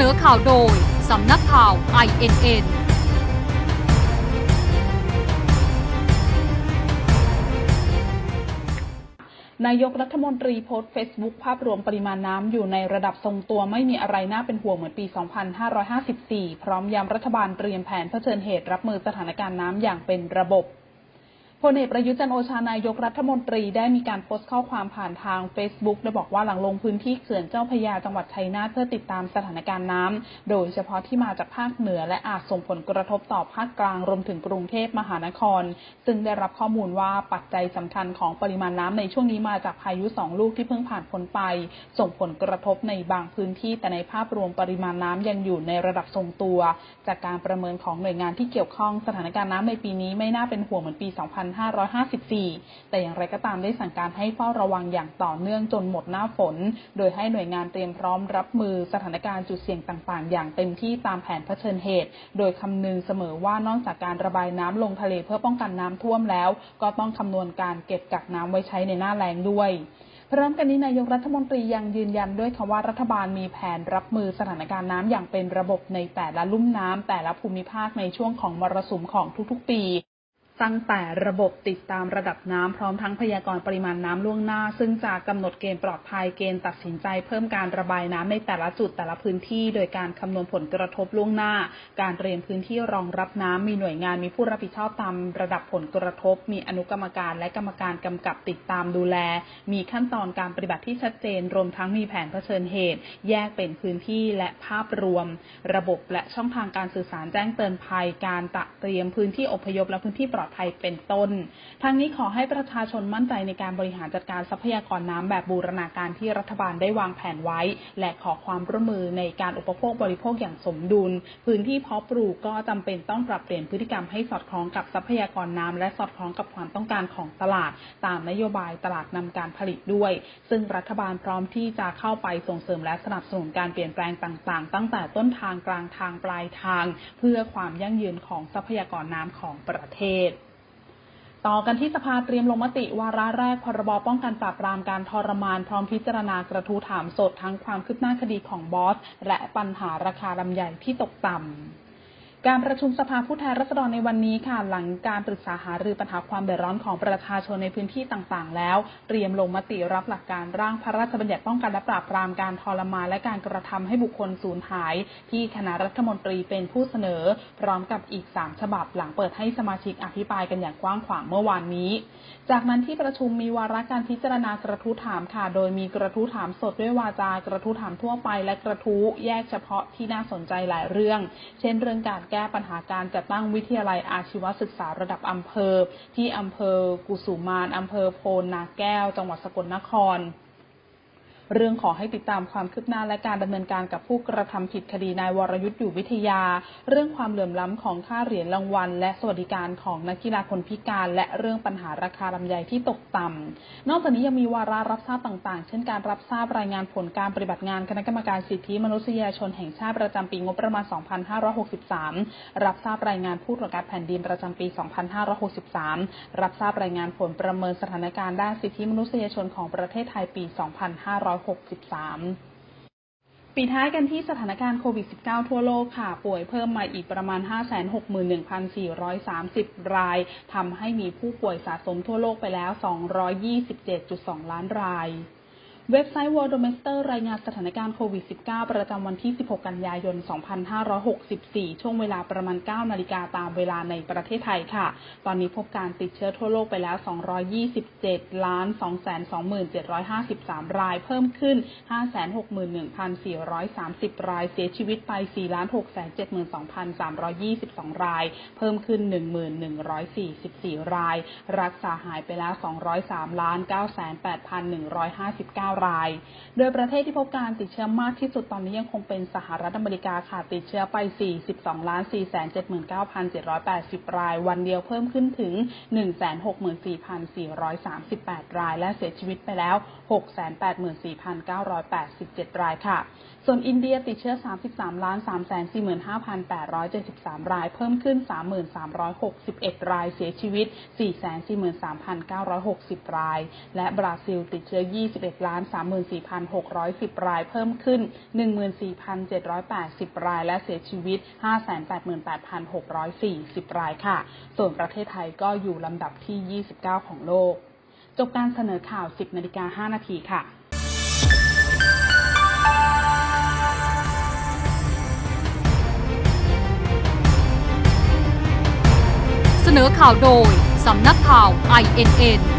นอข่าวโดย สำนักข่าว INN นายกรัฐมนตรีโพสต์เฟซบุ๊กภาพรวมปริมาณน้ำอยู่ในระดับทรงตัวไม่มีอะไรน่าเป็นห่วงเหมือนปี 2554 พร้อมย้ำรัฐบาลเตรียมแผนเผชิญเหตุรับมือสถานการณ์น้ำอย่างเป็นระบบ พลเอกประยุทธ์จันโอชานายกรัฐมนตรีได้มีการโพสต์ข้อความผ่านทาง Facebook โดยบอกว่าหลังลงพื้นที่เขื่อนเจ้าพยาจังหวัดชัยนาทเพื่อติดตามสถานการณ์น้ำโดยเฉพาะที่มาจากภาคเหนือและอาจส่งผลกระทบต่อภาคกลางรวมถึงกรุงเทพมหานคร ซึ่งได้รับข้อมูลว่าปัจจัยสำคัญของปริมาณน้ำในช่วงนี้มาจากพายุสองลูกที่เพิ่งผ่านพ้นไป ส่งผลกระทบในบางพื้นที่แต่ในภาพรวมปริมาณน้ำยังอยู่ในระดับทรงตัว จากการประเมินของหน่วยงานที่เกี่ยวข้องสถานการณ์น้ำในปีนี้ไม่น่าเป็นห่วงเหมือนปี2554 แต่อย่างไรก็ตามได้สั่งการให้เฝ้าระวังอย่างต่อเนื่องจนหมดหน้าฝน โดยให้หน่วยงานเตรียมพร้อมรับมือสถานการณ์จุดเสี่ยงต่างๆ อย่างเต็มที่ตามแผนเผชิญเหตุ โดยคำนึงเสมอว่านอกจากการระบายน้ำลงทะเลเพื่อป้องกันน้ำท่วมแล้ว ก็ต้องคำนวณการเก็บกักน้ำไว้ใช้ในหน้าแล้งด้วยพร้อมกันนี้นายกรัฐมนตรียังยืนยันด้วยค่ะว่ารัฐบาลมีแผนรับมือสถานการณ์น้ำอย่างเป็นระบบในแต่ละลุ่มน้ำแต่ละภูมิภาคในช่วงของมรสุมของทุกๆ ปี ตั้งแต่ระบบติดตามระดับน้ำพร้อมทั้งพยากรณ์ปริมาณน้ำล่วงหน้า ซึ่งจะกำหนดเกณฑ์ปลอดภัยเกณฑ์ตัดสินใจเพิ่มการระบายน้ำในแต่ละจุดแต่ละพื้นที่ โดยการคำนวณผลกระทบล่วงหน้า การเตรียมพื้นที่รองรับน้ำมีหน่วยงานมีผู้รับผิดชอบตามระดับผลกระทบ มีอนุกรรมการและกรรมการกำกับติดตามดูแล มีขั้นตอนการปฏิบัติที่ชัดเจน รวมทั้งมีแผนเผชิญเหตุ แยกเป็นพื้นที่และภาพรวม ระบบและช่องทางการสื่อสารแจ้งเตือนภัย การตระเตรียมพื้นที่อพยพและพื้นที่ปลอดภัยเป็นต้นทางนี้ขอให้ประชาชนมั่นใจในการบริหารจัดการทรัพยากรน้ำแบบบูรณาการที่รัฐบาลได้วางแผนไว้ และขอความร่วมมือในการอุปโภคบริโภคอย่างสมดุล พื้นที่เพาะปลูกก็จำเป็นต้องปรับเปลี่ยนพฤติกรรมให้สอดคล้องกับทรัพยากรน้ำและสอดคล้องกับความต้องการของตลาด ตามนโยบายตลาดนำการผลิตด้วย ซึ่งรัฐบาลพร้อมที่จะเข้าไปส่งเสริมและสนับสนุนการเปลี่ยนแปลงต่าง ๆ ตั้งแต่ต้นทางกลางทางปลายทาง เพื่อความยั่งยืนของทรัพยากรน้ำของประเทศ ต่อกันที่สภาเตรียมลงมติวาระแรกพรบป้องกันปราบปรามการทรมาน พร้อมพิจารณากระทู้ถามสดทั้งความคืบหน้าคดีของบอส และปัญหาราคาลำใหญ่ที่ตกต่ำ การประชุมสภาผู้แทนราษฎรในวันนี้ค่ะ หลังการปรึกษาหารือปัญหาความเดือดร้อนของประชาชนในพื้นที่ต่างๆ แล้ว เตรียมลงมติรับหลักการร่างพระราชบัญญัติป้องกันและปราบปรามการทรมานและการกระทำให้บุคคลสูญหาย ที่คณะรัฐมนตรีเป็นผู้เสนอ พร้อมกับอีก 3 ฉบับ หลังเปิดให้สมาชิกอภิปรายกันอย่างกว้างขวางเมื่อวานนี้ จากนั้นที่ประชุมมีวาระการพิจารณากระทู้ถามค่ะ โดยมีกระทู้ถามสดด้วยวาจา กระทู้ถามทั่วไป และกระทู้แยกเฉพาะที่น่าสนใจหลายเรื่อง เช่นเรื่องการก้ปัญหาการจัดตั้งวิทยาลัยอาชีวศึกษาระดับอำเภอ ที่อำเภอกุสุมานอำเภอโพนนาแก้ว จังหวัดสกลนคร เรื่องขอให้ติดตามความคืบหน้าและการดำเนินการกับผู้กระทำผิดคดีนายวรยุทธ์อยู่วิทยา เรื่องความเหลื่อมล้ำของค่าเหรียญรางวัล และสวัสดิการของนักกีฬาคนพิการ และเรื่องปัญหาราคาลำไยที่ตกต่ำนอกจากนี้ยังมีวาระรับทราบต่างๆ เช่นการรับทราบรายงานผลการปฏิบัติงานคณะกรรมการสิทธิมนุษยชนแห่งชาติประจำปีงบประมาณ 2563 รับทราบรายงานผู้ตรวจการแผ่นดินประจำปี 2563 รับทราบรายงานผลประเมินสถานการณ์ด้านสิทธิมนุษยชนของประเทศไทยปี 25 2563ปีท้ายกันที่สถานการณ์โควิด -19 ทั่วโลกค่ะ ป่วยเพิ่มมาอีกประมาณ 561,430 ราย ทำให้มีผู้ป่วยสะสมทั่วโลกไปแล้ว 227.2 ล้านราย เว็บไซต์ Worldometer รายงานสถานการณ์โควิด -19 ประจำวันที่ 16 กันยายน 2564 ช่วงเวลาประมาณ 9 นาฬิกาตามเวลาในประเทศไทยค่ะ ตอนนี้พบการติดเชื้อทั่วโลกไปแล้ว 227 ล้าน 227,53ราย เพิ่มขึ้น 561,430 ราย เสียชีวิตไป4 672,322 ราย เพิ่มขึ้น11,144 ราย รักษาหายไปแล้ว 203 ล้าน 98,159ราย โดยประเทศที่พบการติดเชื้อมากที่สุดตอนนี้ยังคงเป็นสหรัฐอเมริกาค่ะ ติดเชื้อไป 42ล้าน479,780 ราย วันเดียวเพิ่มขึ้นถึง 164,438 ราย และเสียชีวิตไปแล้ว 684,987 รายค่ะ ส่วนอินเดียติดเชื้อ 33ล้าน345,873 ราย เพิ่มขึ้น 3,361 ราย เสียชีวิต 443,960 ราย และบราซิลติดเชื้อ 21ล้าน34,610 ราย เพิ่มขึ้น 14,780 ราย และเสียชีวิต 588,640 รายค่ะ ส่วนประเทศไทยก็อยู่ลำดับที่ 29 ของโลก จบการเสนอข่าว 10นาฬิกา5นาทีค่ะเสนอข่าวโดย สำนักข่าว INN